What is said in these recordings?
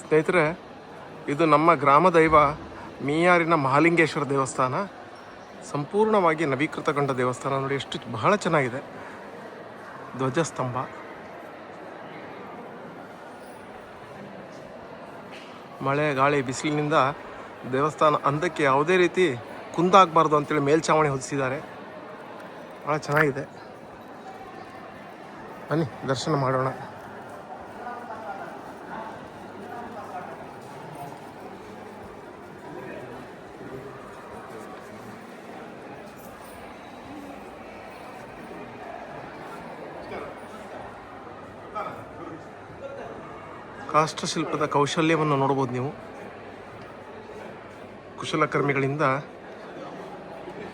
ಸ್ನೇಹಿತರೆ, ಇದು ನಮ್ಮ ಗ್ರಾಮ ದೈವ ಮೀಯಾರಿನ ಮಹಾಲಿಂಗೇಶ್ವರ ದೇವಸ್ಥಾನ. ಸಂಪೂರ್ಣವಾಗಿ ನವೀಕೃತಗೊಂಡ ದೇವಸ್ಥಾನ. ನೋಡಿ, ಎಷ್ಟು ಬಹಳ ಚೆನ್ನಾಗಿದೆ. ಧ್ವಜಸ್ತಂಭ. ಮಳೆ, ಗಾಳಿ, ಬಿಸಿಲಿನಿಂದ ದೇವಸ್ಥಾನ ಅಂದಕ್ಕೆ ಯಾವುದೇ ರೀತಿ ಕುಂದಾಗಬಾರ್ದು ಅಂತೇಳಿ ಮೇಲ್ಛಾವಣಿ ಹೊದಿಸಿದ್ದಾರೆ. ಭಾಳ ಚೆನ್ನಾಗಿದೆ. ಬನ್ನಿ, ದರ್ಶನ ಮಾಡೋಣ. ಕಾಷ್ಟಶಿಲ್ಪದ ಕೌಶಲ್ಯವನ್ನು ನೋಡ್ಬೋದು ನೀವು. ಕುಶಲಕರ್ಮಿಗಳಿಂದ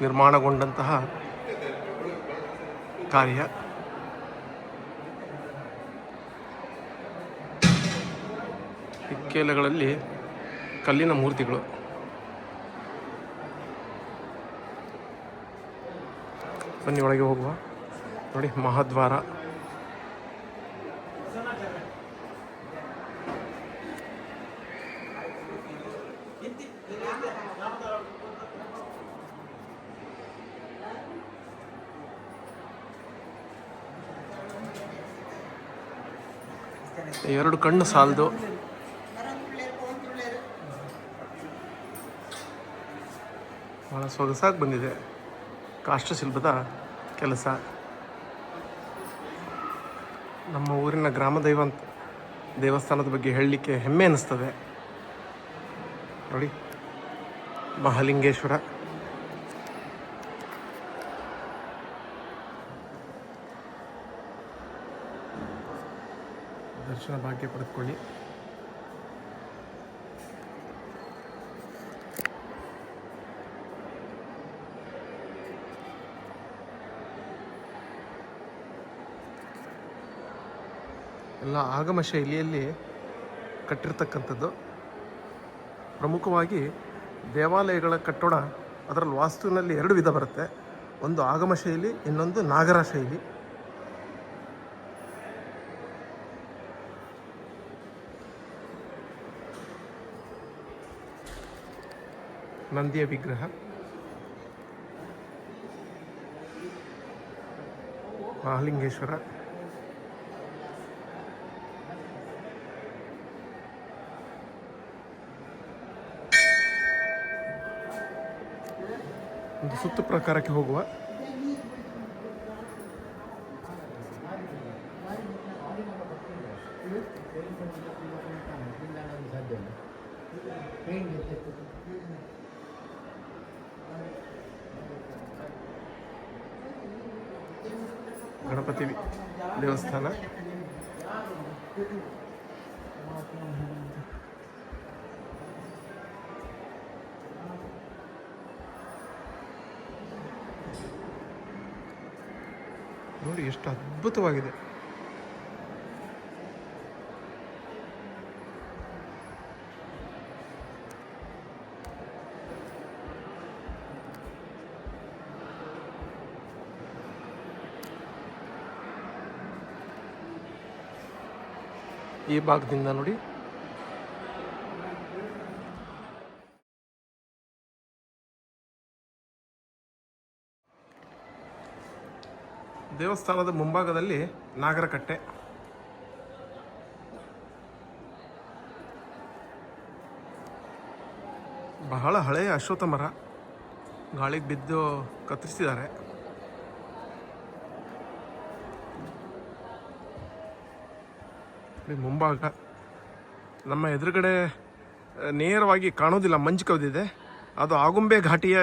ನಿರ್ಮಾಣಗೊಂಡಂತಹ ಕಾರ್ಯ. ಇಕ್ಕೇಲಗಳಲ್ಲಿ ಕಲ್ಲಿನ ಮೂರ್ತಿಗಳು. ಬನ್ನಿ ಒಳಗೆ ಹೋಗುವ. ನೋಡಿ ಮಹಾದ್ವಾರ. ಎರಡು ಕಣ್ಣು ಸಾಲದು. ಭಾಳ ಸೊಗಸಾಗಿ ಬಂದಿದೆ. ಕಾಷ್ಟಶಿಲ್ಪದ ಕೆಲಸ. ನಮ್ಮ ಊರಿನ ಗ್ರಾಮ ದೈವಂತ ದೇವಸ್ಥಾನದ ಬಗ್ಗೆ ಹೇಳಲಿಕ್ಕೆ ಹೆಮ್ಮೆ ಅನ್ನಿಸ್ತದೆ ನೋಡಿ, ಮಹಾಲಿಂಗೇಶ್ವರ. ದರ್ಶನ ಭಾಗ್ಯ ಪಡೆದುಕೊಳ್ಳಿ. ಎಲ್ಲ ಆಗಮ ಶೈಲಿಯಲ್ಲಿ ಕಟ್ಟಿರ್ತಕ್ಕಂಥದ್ದು. ಪ್ರಮುಖವಾಗಿ ದೇವಾಲಯಗಳ ಕಟ್ಟಡ, ಅದರಲ್ಲಿ ವಾಸ್ತುವಿನಲ್ಲಿ ಎರಡು ವಿಧ ಬರುತ್ತೆ. ಒಂದು ಆಗಮ ಶೈಲಿ, ಇನ್ನೊಂದು ನಾಗರ ಶೈಲಿ. ನಂದಿಯ ವಿಗ್ರಹ ಮಹಾಲಿಂಗೇಶ್ವರ ಒಂದು ಸುತ್ತು ಪ್ರಕಾರಕ್ಕೆ ಹೋಗುವ ಗಣಪತಿ ದೇವಸ್ಥಾನ. ನೋಡಿ ಎಷ್ಟು ಅದ್ಭುತವಾಗಿದೆ. ಈ ಭಾಗದಿಂದ ನೋಡಿ. ದೇವಸ್ಥಾನದ ಮುಂಭಾಗದಲ್ಲಿ ನಾಗರಕಟ್ಟೆ. ಬಹಳ ಹಳೆಯ ಅಶ್ವತ್ಥ ಮರ ಗಾಳಿಗೆ ಬಿದ್ದು ಕತ್ತರಿಸಿದ್ದಾರೆ. ಇಲ್ಲಿ ಮುಂಭಾಗ. ನಮ್ಮ ಎದುರುಗಡೆ ನೇರವಾಗಿ ಕಾಣೋದಿಲ್ಲ, ಮಂಜು ಕವಿದಿದೆ ಅದು ಆಗುಂಬೆ ಘಾಟಿಯ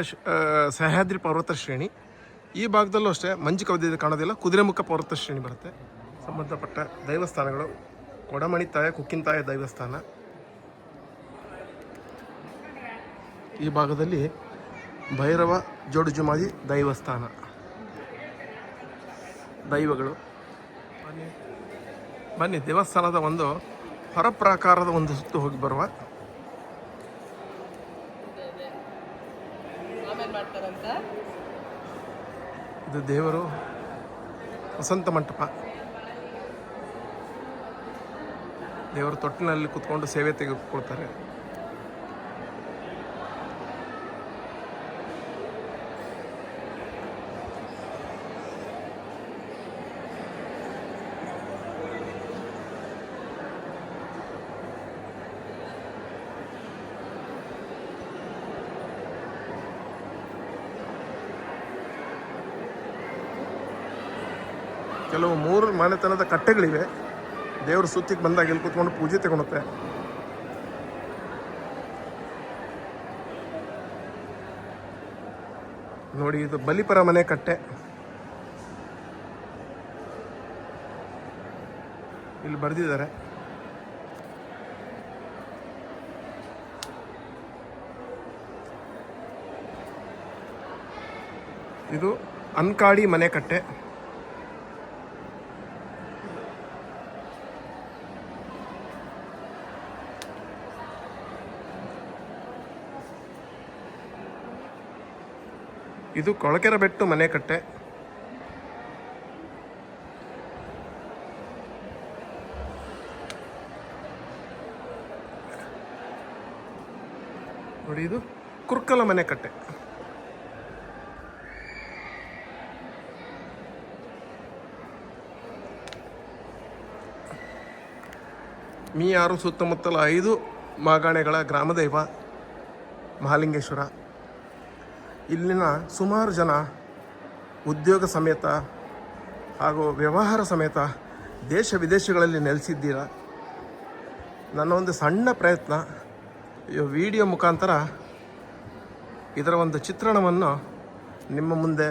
ಸಹ್ಯಾದ್ರಿ ಪರ್ವತ ಶ್ರೇಣಿ. ಈ ಭಾಗದಲ್ಲೂ ಅಷ್ಟೇ ಮಂಜು ಕವಿದಿದೆ ಕಾಣೋದಿಲ್ಲ, ಕುದುರೆಮುಖ ಪರ್ವತ ಶ್ರೇಣಿ ಬರುತ್ತೆ. ಸಂಬಂಧಪಟ್ಟ ದೈವಸ್ಥಾನಗಳು ಕೊಡಮಣಿ ತಾಯ, ಕುಕ್ಕಿನ ತಾಯ ದೈವಸ್ಥಾನ. ಈ ಭಾಗದಲ್ಲಿ ಭೈರವ ಜೋಡುಜುಮಾದಿ ದೈವಸ್ಥಾನ. ದೈವಗಳು. ಬನ್ನಿ ದೇವಸ್ಥಾನದ ಒಂದು ಹೊರಪ್ರಾಕಾರದ ಒಂದು ಸುತ್ತು ಹೋಗಿ ಬರುವ. ಇದು ದೇವರು ವಸಂತ ಮಂಟಪ. ದೇವರು ತೊಟ್ಟಿನಲ್ಲಿ ಕುತ್ಕೊಂಡು ಸೇವೆ ತೆಗೆದುಕೊಳ್ತಾರೆ. ಕೆಲವು ಮೂರು ಮನೆತನದ ಕಟ್ಟೆಗಳಿವೆ. ದೇವ್ರ ಸುತ್ತಿಗೆ ಬಂದಾಗ ಇಲ್ಲಿ ಕೂತ್ಕೊಂಡು ಪೂಜೆ ತಗೊಳುತ್ತೆ. ನೋಡಿ, ಇದು ಬಲಿಪರ ಮನೆ ಕಟ್ಟೆ. ಇಲ್ಲಿ ಬರೆದಿದ್ದಾರೆ. ಇದು ಅನ್ಕಾಡಿ ಮನೆ ಕಟ್ಟೆ. ಇದು ಕೊಳಕೆರ ಬೆಟ್ಟು ಮನೆ ಕಟ್ಟೆ. ನೋಡಿ ಇದು ಕುರ್ಕಲ ಮನೆ ಕಟ್ಟೆ. ಮೀಯಾರು ಸುತ್ತಮುತ್ತಲ ಐದು ಮಾಗಾಣೆಗಳ ಗ್ರಾಮದೈವ ಮಹಾಲಿಂಗೇಶ್ವರ. ಇಲ್ಲಿನ ಸುಮಾರು ಜನ ಉದ್ಯೋಗ ಸಮೇತ ಹಾಗೂ ವ್ಯವಹಾರ ಸಮೇತ ದೇಶ ವಿದೇಶಗಳಲ್ಲಿ ನೆಲೆಸಿದ್ದೀರ? ನನ್ನ ಒಂದು ಸಣ್ಣ ಪ್ರಯತ್ನ, ಈ ವಿಡಿಯೋ ಮುಖಾಂತರ ಇದರ ಒಂದು ಚಿತ್ರಣವನ್ನು ನಿಮ್ಮ ಮುಂದೆ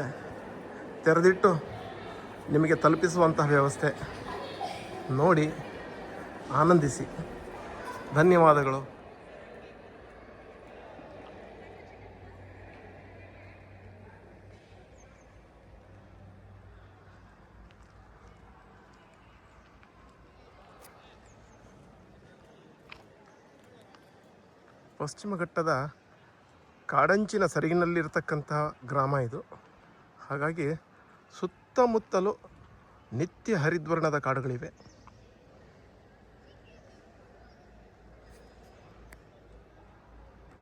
ತೆರೆದಿಟ್ಟು ನಿಮಗೆ ತಲುಪಿಸುವಂತಹ ವ್ಯವಸ್ಥೆ ನೋಡಿ, ಆನಂದಿಸಿ. ಧನ್ಯವಾದಗಳು. ಪಶ್ಚಿಮ ಘಟ್ಟದ ಕಾಡಂಚಿನ ಸರಿಗಿನಲ್ಲಿರ್ತಕ್ಕಂತಹ ಗ್ರಾಮ ಇದು. ಹಾಗಾಗಿ ಸುತ್ತಮುತ್ತಲು ನಿತ್ಯ ಹರಿದ್ವರ್ಣದ ಕಾಡುಗಳಿವೆ.